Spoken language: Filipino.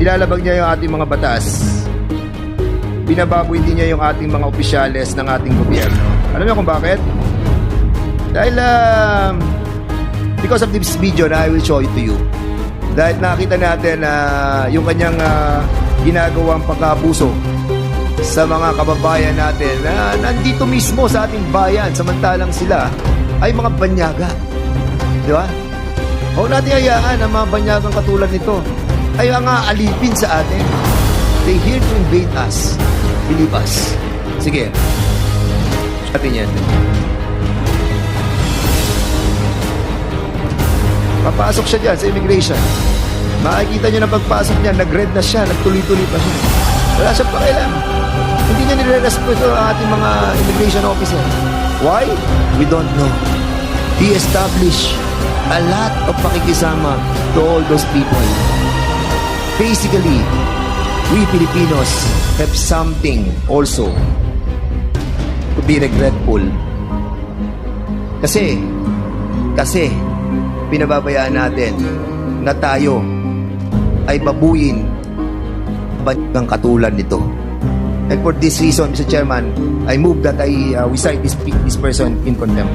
nilalabag niya yung ating mga batas, binababoy din niya yung ating mga opisyales ng ating gobyerno. Alam niyo kung bakit? Dahil, um, because of this video na I will show it to you, dahil nakita natin na yung kanyang ah, ginagawang pagkabuso sa mga kababayan natin na nandito mismo sa ating bayan samantalang sila ay mga banyaga. Di ba? Huwag natin hayaan ang mga banyagang katulad nito ay ang alipin sa atin. They here to invade us. Believe us. Sige. Natin yan. Papasok siya dyan sa immigration. Makikita niyo na pagpasok niya, nag-red na siya, nagtuloy-tuloy pa siya. Wala siyang pakialam. Hindi niya nire-respeto ang ating mga immigration officer. Why? We don't know. He established a lot of pakikisama to all those people. Basically, we Filipinos have something also to be regretful. Kasi, kasi, pinababayaan natin na tayo ay babuyin banyagang katulad nito. And for this reason, Mr. Chairman, I move that I uh, we cite this, this person in contempt.